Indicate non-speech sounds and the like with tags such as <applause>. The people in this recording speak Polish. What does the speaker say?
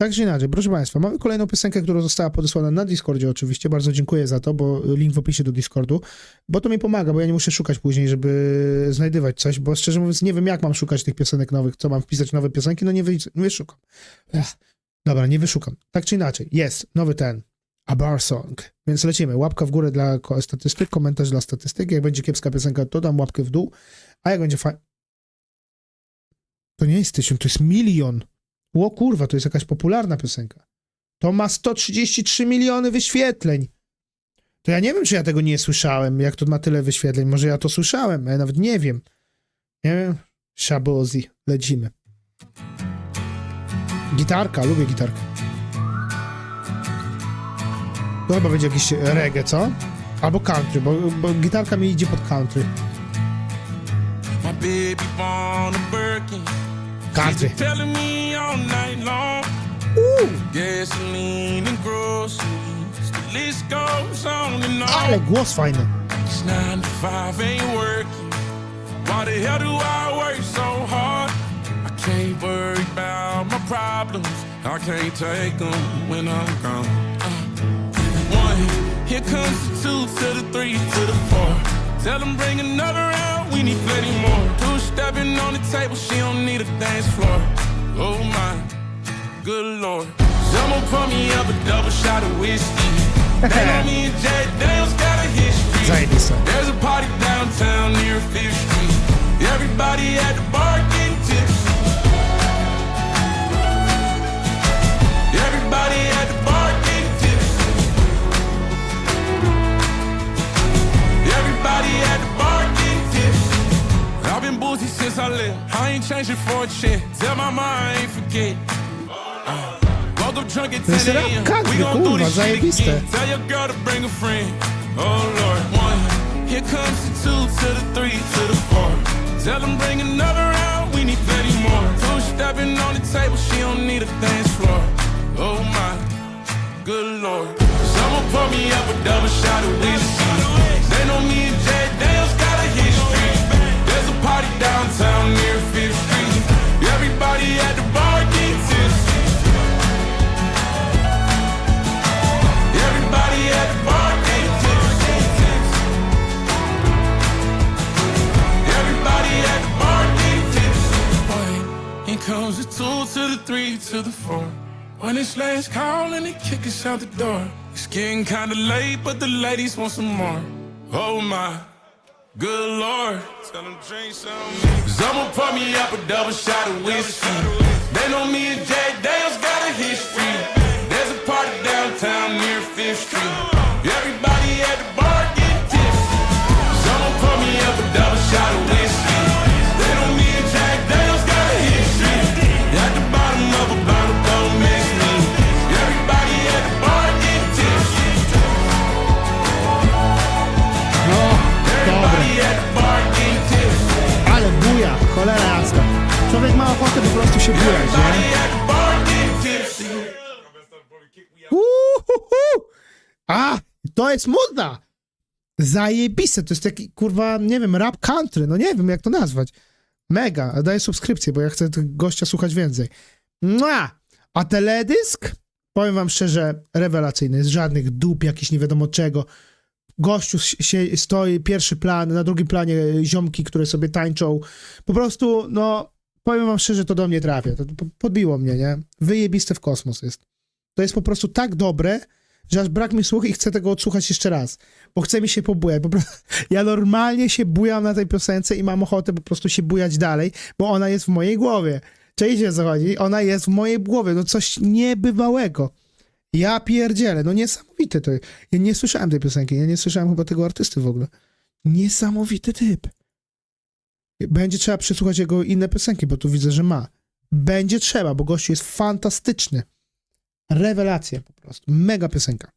Tak czy inaczej, proszę Państwa, mamy kolejną piosenkę, która została podesłana na Discordzie oczywiście. Bardzo dziękuję za to, bo link w opisie do Discordu, bo to mi pomaga, bo ja nie muszę szukać później, żeby znajdywać coś, bo szczerze mówiąc nie wiem, jak mam szukać tych piosenek nowych, co mam wpisać nowe piosenki, no nie, wy, nie wyszukam. Ech, dobra, nie wyszukam. Tak czy inaczej, jest nowy ten, A Bar Song, więc lecimy. Łapka w górę dla statystyk, komentarz dla statystyk. Jak będzie kiepska piosenka, to dam łapkę w dół, a jak będzie fajna... To nie jest tysiąc, to jest milion. O kurwa, to jest jakaś popularna piosenka. To ma 133 miliony wyświetleń. To ja nie wiem, czy ja tego nie słyszałem, jak to ma tyle wyświetleń. Może ja to słyszałem, ja nawet nie wiem. Nie wiem. Shabozi, lecimy. Gitarka, lubię gitarkę. To chyba będzie jakiś reggae, co? Albo country, bo, bo gitarka mi idzie pod country. My baby born a. Country. She's telling me all night long. Gasoline and groceries. The list goes on and on. głos fajny. It's nine to five ain't working. Why the hell do I work so hard? I can't worry about my problems. I can't take them when I'm gone. Uh, one, here comes the two to the three to the four. Tell them bring another round, we need plenty more. Two stepping on the table, she don't need a dance floor. Oh my, good lord. Someone pour me up a double shot of whiskey. <laughs> They know me and Jay Daniels got a history. There's a party downtown near Fifth Street. Everybody at the I left. I ain't changing for a check. Tell my mind I ain't forget. Uh, woke up drunk at 10 a.m. We gon' do this shit again. Tell your girl to bring a friend. Oh Lord, one. Here comes the two to the three to the four. Tell them bring another round. We need plenty more. Two stepping on the table. She don't need a dance floor. Oh my, good lord. Someone pour me up a double shot of whiskey. They know me and Jay Daniels comes the two to the three to the four. When it's last call and they kick us out the door. It's getting kinda late, but the ladies want some more. Oh my, good lord. Tell them drink some. Someone pour me up a double shot of whiskey. They know me and Jay Daniels got a cholera jasna. Człowiek ma ochotę po prostu się bujać, nie? Uhuhu! A, to jest modna! Zajebiste, to jest taki, kurwa, nie wiem, rap country, no nie wiem, jak to nazwać. Mega, daję subskrypcję, bo ja chcę tego gościa słuchać więcej. Mua! A teledysk? Powiem wam szczerze, rewelacyjny, z żadnych dup, jakichś nie wiadomo czego. Gościu się stoi, pierwszy plan, na drugim planie ziomki, które sobie tańczą. Po prostu, no, powiem wam szczerze, to do mnie trafia. To po- podbiło mnie, nie? Wyjebiste w kosmos jest. To jest po prostu tak dobre, że aż brak mi słuchu i chcę tego odsłuchać jeszcze raz, bo chce mi się pobujać. Po prostu, <laughs> ja normalnie się bujam na tej piosence i mam ochotę po prostu się bujać dalej, bo ona jest w mojej głowie. Cześć, o co chodzi? Ona jest w mojej głowie, no coś niebywałego. Ja pierdzielę, no niesamowite to. Ja nie słyszałem tej piosenki, ja nie słyszałem chyba tego artysty w ogóle. Niesamowity typ. Będzie trzeba przesłuchać jego inne piosenki, bo tu widzę, że ma. Będzie trzeba, bo gościu jest fantastyczny. Rewelacja po prostu. Mega piosenka.